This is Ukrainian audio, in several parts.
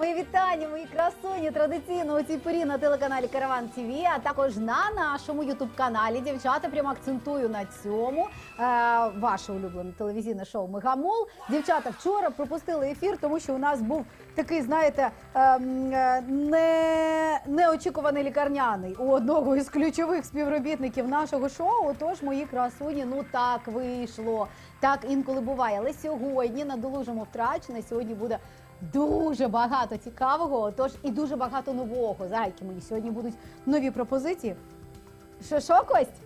Мої вітання, мої красуні традиційно у цій порі на телеканалі Караван ТВ, а також на нашому ютуб каналі. Дівчата прямо акцентую на цьому. Е, ваше улюблене телевізійне шоу Мегамол. Дівчата вчора пропустили ефір, тому що у нас був такий, знаєте, ем, е, не, неочікуваний лікарняний у одного із ключових співробітників нашого шоу. Тож мої красуні, ну так вийшло. Так інколи буває. Але сьогодні надолужимо втрачене. Сьогодні буде дуже багато цікавого, тож і дуже багато нового. Зайки мої сьогодні будуть нові пропозиції. Що, що, Кость?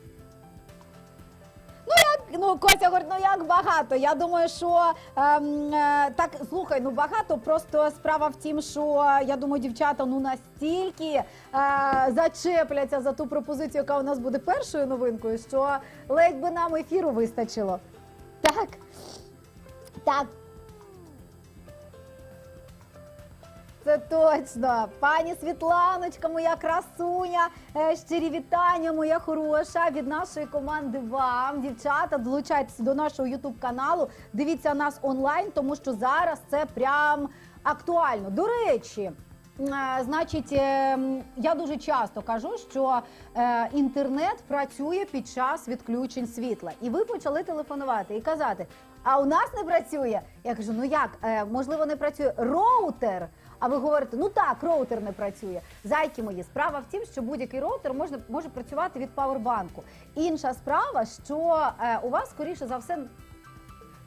Ну, як, ну, Костя говорить, ну як багато. Я думаю, що ем, е, так, слухай, ну багато. Просто справа в тім, що я думаю, дівчата ну настільки е, зачепляться за ту пропозицію, яка у нас буде першою новинкою, що ледь би нам ефіру вистачило. Так. Так, Це точно. Пані Світланочка, моя красуня. е, Щирі вітання, моя хороша. Від нашої команди вам, дівчата, долучайтеся до нашого ютуб каналу. Дивіться нас онлайн, тому що зараз це прям актуально. До речі. е, Значить, е, я дуже часто кажу, що інтернет працює під час відключень світла, і ви почали телефонувати і казати: а у нас не працює. Я кажу: ну як, можливо, не працює роутер. А ви говорите, ну так, роутер не працює. Зайки мої, справа в тім, що будь-який роутер можна може працювати від павербанку. Інша справа, що е, у вас скоріше за все.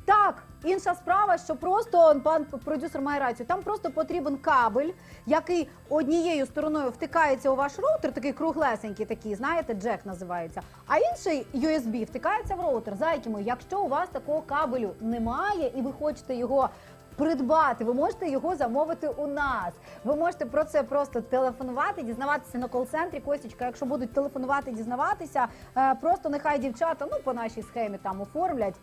Так, інша справа, що просто пан продюсер має рацію. Там просто потрібен кабель, який однією стороною втикається у ваш роутер, такий круглесенький, такий, знаєте, джек називається. А інший USB втикається в роутер. Зайки мої, якщо у вас такого кабелю немає і ви хочете його придбати, ви можете його замовити у нас. Ви можете про це просто телефонувати, дізнаватися на кол-центрі. Костічка, якщо будуть телефонувати, дізнаватися, е, просто нехай дівчата ну по нашій схемі там оформлять.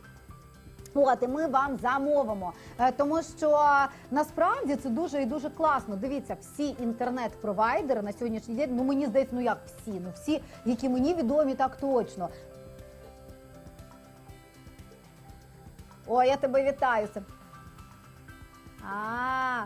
От, і ми вам замовимо, Е, тому що насправді це дуже і дуже класно. Дивіться, всі інтернет-провайдери на сьогоднішній день. Ну мені здається, ну як всі, ну всі, які мені відомі, так точно. О, я тебе вітаю. А.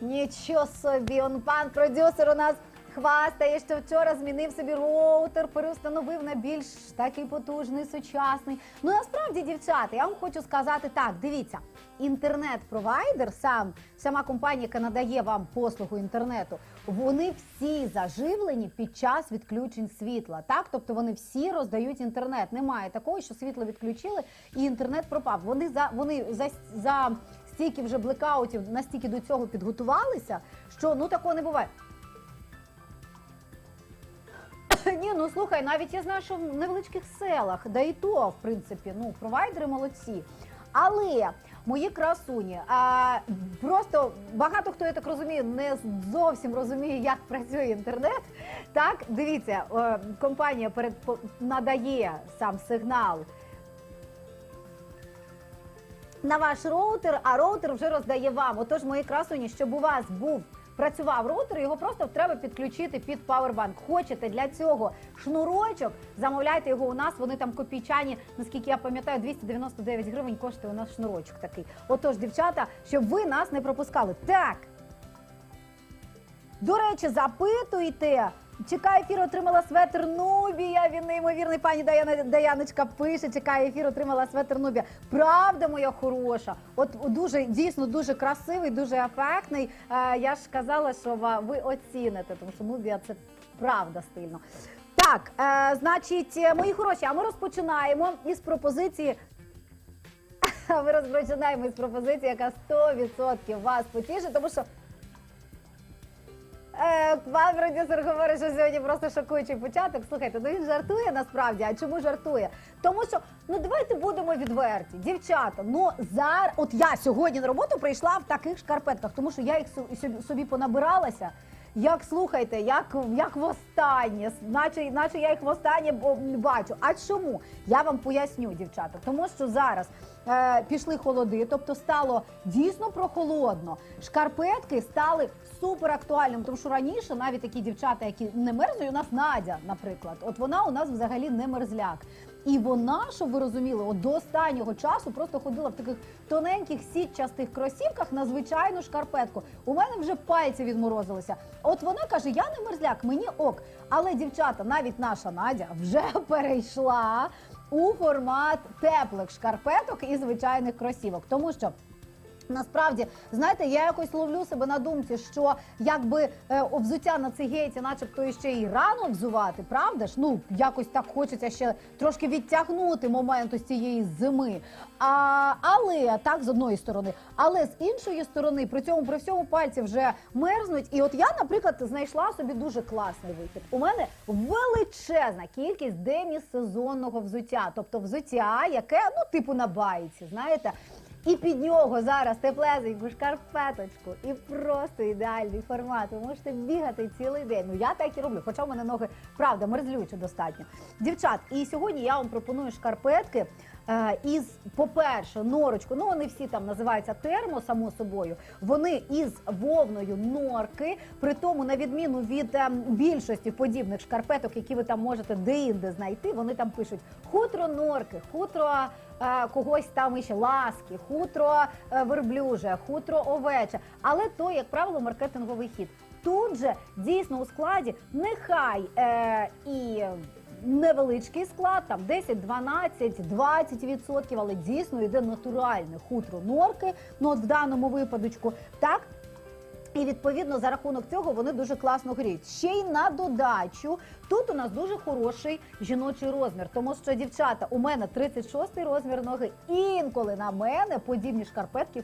Нічого собі, он пан продюсер у нас хвастає, що вчора змінив собі роутер, переустановив на більш такий потужний, сучасний. Ну насправді, дівчата, я вам хочу сказати так: дивіться, інтернет-провайдер, сам сама компанія, яка надає вам послугу інтернету, вони всі заживлені під час відключень світла. Так, тобто вони всі роздають інтернет. Немає такого, що світло відключили і інтернет пропав. Вони за вони за, за стільки вже блекаутів настільки до цього підготувалися, що ну такого не буває. Ні, ну слухай, навіть я знаю, що в невеличких селах, да і то, в принципі, ну провайдери молодці. Але мої красуні, а, просто багато хто я так розумію, не зовсім розуміє, як працює інтернет. Так, дивіться, компанія перед надає сам сигнал на ваш роутер, а роутер вже роздає вам. Отож, мої красуні, щоб у вас був. Працював роутер, його просто треба підключити під павербанк. Хочете для цього шнурочок, замовляйте його у нас. Вони там копійчані, наскільки я пам'ятаю, 299 гривень коштує у нас шнурочок такий. Отож, дівчата, щоб ви нас не пропускали. Так. До речі, запитуйте. Чекає ефір, отримала светр Нубія. Він неймовірний. Пані Даяна Даяночка пише. Чекає ефір, отримала светр Нубія. Правда, моя хороша. От дуже дійсно дуже красивий, дуже ефектний. Е, я ж казала, що ви оціните, тому що Нубія це правда стильно. Так, е, значить, е, мої хороші, а ми розпочинаємо із пропозиції ми розпочинаємо із пропозиції, яка 100% вас потішить, тому що Пан продюсер говорить, що сьогодні просто шокуючий початок. Слухайте, ну він жартує насправді. А чому жартує? Тому що ну давайте будемо відверті, дівчата. Ну зараз, от я сьогодні на роботу прийшла в таких шкарпетках, тому що я їх со- собі, собі понабиралася. Як слухайте, як, як востаннє, наче, наче я їх востаннє бо- бачу. А чому? Я вам поясню, дівчата. Тому що зараз е, пішли холоди, тобто стало дійсно прохолодно. Шкарпетки стали супер актуальним, тому що раніше навіть такі дівчата, які не мерзнуть, у нас Надя, наприклад, от вона у нас взагалі не мерзляк. І вона, щоб ви розуміли, от до останнього часу просто ходила в таких тоненьких сітчастих кросівках на звичайну шкарпетку. У мене вже пальці відморозилися. От вона каже: я не мерзляк, мені ок. Але дівчата, навіть наша Надя вже перейшла у формат теплих шкарпеток і звичайних кросівок, тому що. Насправді, знаєте, я якось ловлю себе на думці, що якби е, взуття на цей гейті, начебто іще і рано взувати, правда ж? Ну якось так хочеться ще трошки відтягнути момент ось цієї зими. А, але так з одної сторони, але з іншої сторони, при цьому при всьому пальці вже мерзнуть. І от я, наприклад, знайшла собі дуже класний вихід. У мене величезна кількість демісезонного взуття, тобто взуття, яке ну типу на байці, знаєте. І під нього зараз теплезеньку шкарпеточку, і просто ідеальний формат. Ви можете бігати цілий день. Ну я так і роблю, хоча в мене ноги правда мерзлючі достатньо. Дівчат, і сьогодні я вам пропоную шкарпетки. е, Із, по-перше, норочку, ну вони всі там називаються термо, само собою. Вони із вовною норки, при тому, на відміну від ем, більшості подібних шкарпеток, які ви там можете де-інде знайти, вони там пишуть хутро норки, хутро е, когось там іще ласки, хутро е, верблюже, хутро овече. Але то, як правило, маркетинговий хід. Тут же дійсно у складі нехай е, і невеличкий склад, там 10, 12, 20 відсотків, але дійсно йде натуральне хутро норки. Ну от в даному випадочку, так. І відповідно за рахунок цього вони дуже класно гріють. Ще й на додачу тут у нас дуже хороший жіночий розмір, тому що дівчата у мене 36 розмір ноги. Інколи на мене подібні шкарпетки